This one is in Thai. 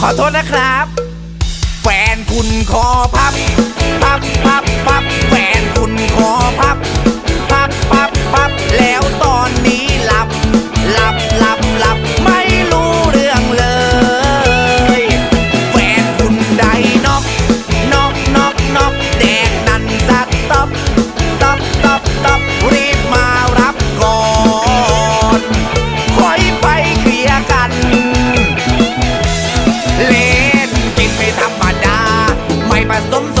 ขอโทษนะครับ แฟนคุณคอพับ พับ พับ corazón